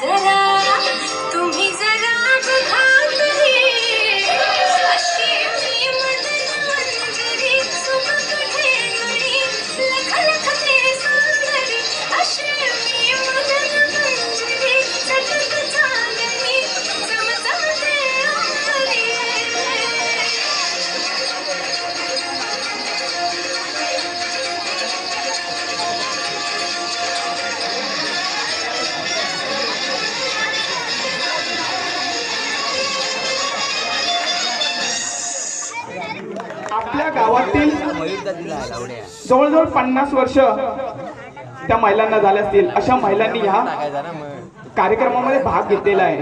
तुम्ही जवळजवळ पन्नास वर्ष त्या महिलांना झाल्या असतील. अशा महिलांनी ह्या कार्यक्रमामध्ये भाग घेतलेला आहे.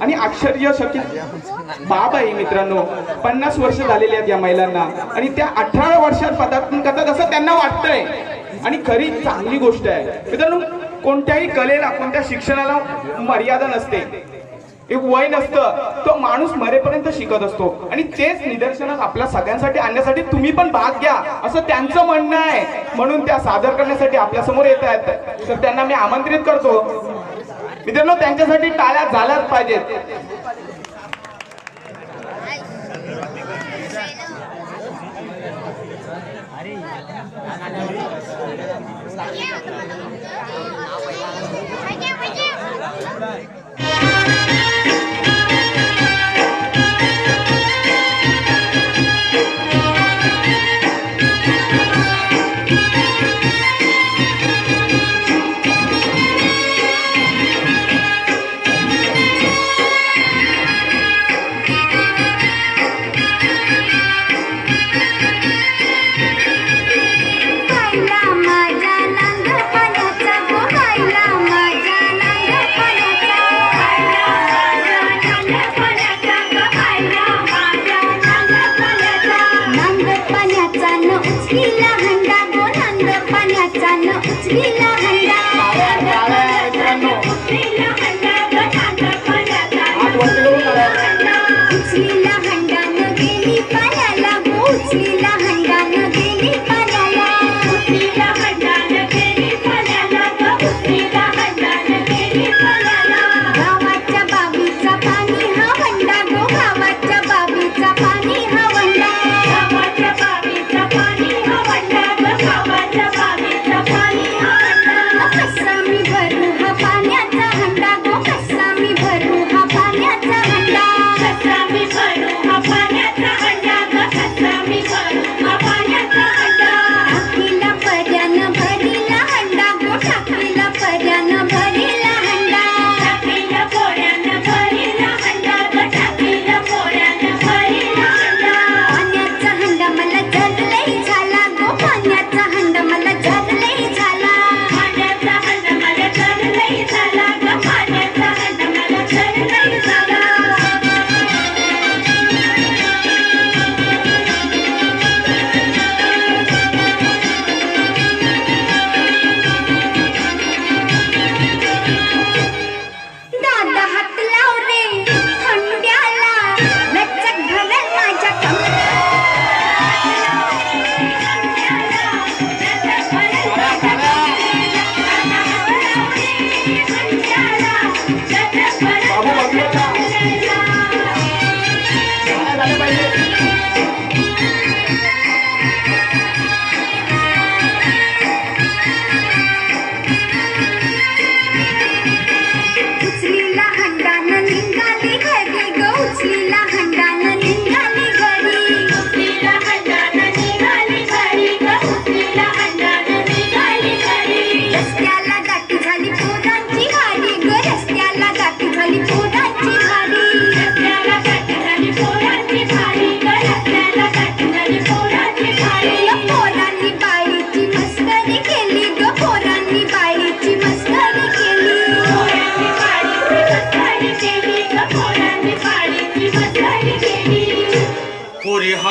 आणि आश्चर्यचकित बाब आहे मित्रांनो पन्नास वर्ष झालेली आहेत या महिलांना. आणि त्या अठरा वर्षात पदार्पण करतात असं त्यांना वाटतंय. आणि खरी चांगली गोष्ट आहे. मित्रांनो कोणत्याही कलेला कोणत्या शिक्षणाला मर्यादा नसते. एक वय नसतं. तो माणूस मरेपर्यंत शिकत असतो. आणि तेच निदर्शन आपल्या सगळ्यांसाठी आणण्यासाठी तुम्ही पण भाग घ्या. असं त्यांचं म्हणणं आहे. म्हणून त्या सादर करण्यासाठी आपल्यासमोर येत आहेत. तर त्यांना मी आमंत्रित करतो. मित्रांनो त्यांच्यासाठी टाळ्या झाल्याच पाहिजेत.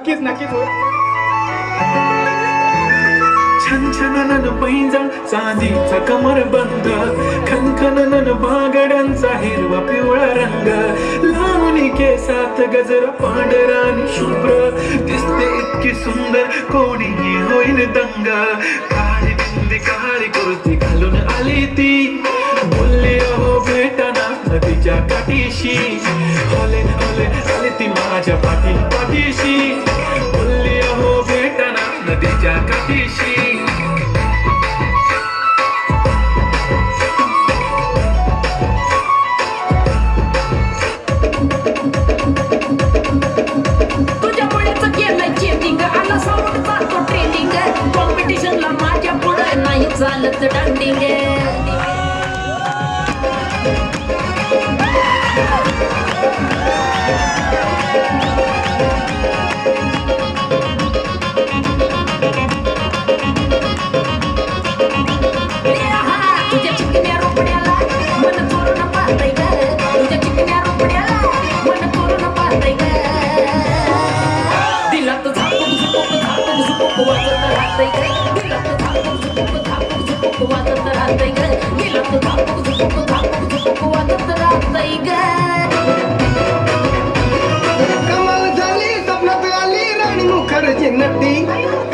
नक्कीच नक्कीच होईल. छन छनन पैंजण चांदीचा कमर बंद खनखननन बागड्यांचा हिरवा पिवळा रंग. लावणी केसात गजर पांढरा आणि शुभ्र. दिसते इतकी सुंदर कोणी होईल दंग. काळी बिंदी काळी कुर्ती घालून आली ती. बोलली अहो भेटाना नदीच्या काठीशी. होले होले आली ती माझ्या पाठी पाठीशी नदीच्या काठीशी कमाल झाली स्वप्नात आली राणी मुखर्जी नटी.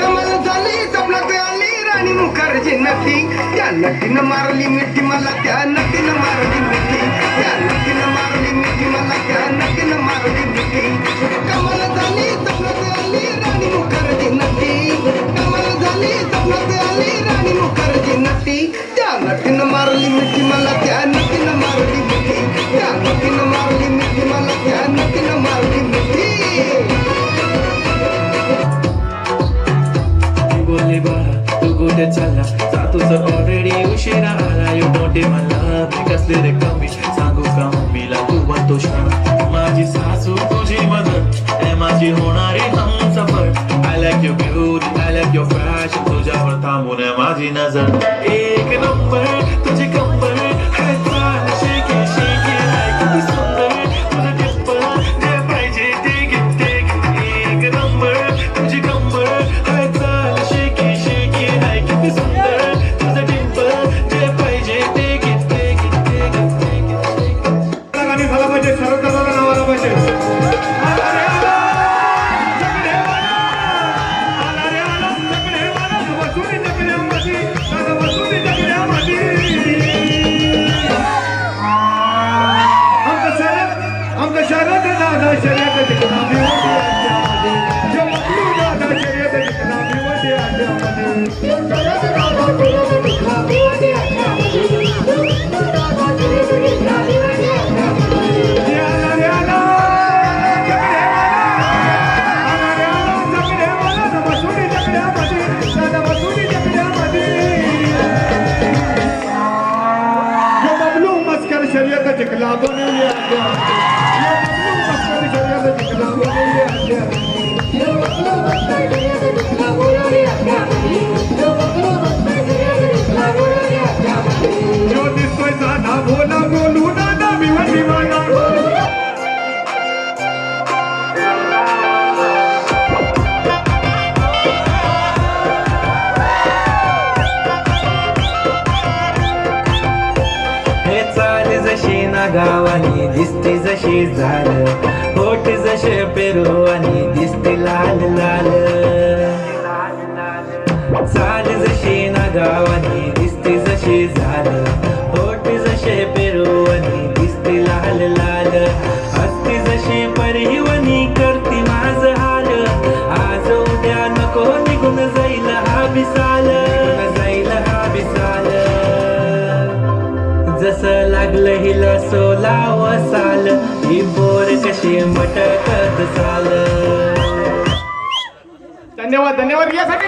कमाल झाली स्वप्नात आली राणी मुखर्जी नटी. त्या नटीनं मारली मिठी मला त्या नटीनं मारली मिठी. त्या नटीनं मारली मिठी मला त्या नटीनं मारली मिठी. मला रे कमी. सांगू का मम्मीला तू बनतो शाळा माझी सासू तुझी मदत. ए माझी होणारी हम सफर. I like your beauty I like your fashion तुझ्यावर थांबून माझी नजर. एक नंबर मस्कर शर्यत जिंकला बनवली आज्ञा। यो बबलू मस्कर शर्यत जिंकला बनवली आज्ञा। जो दिसतोय साधा हे चाल लागलं हिला सोलाव साल. ही बोर कशी मटकत साल धन्यवाद धन्यवाद. यासाठी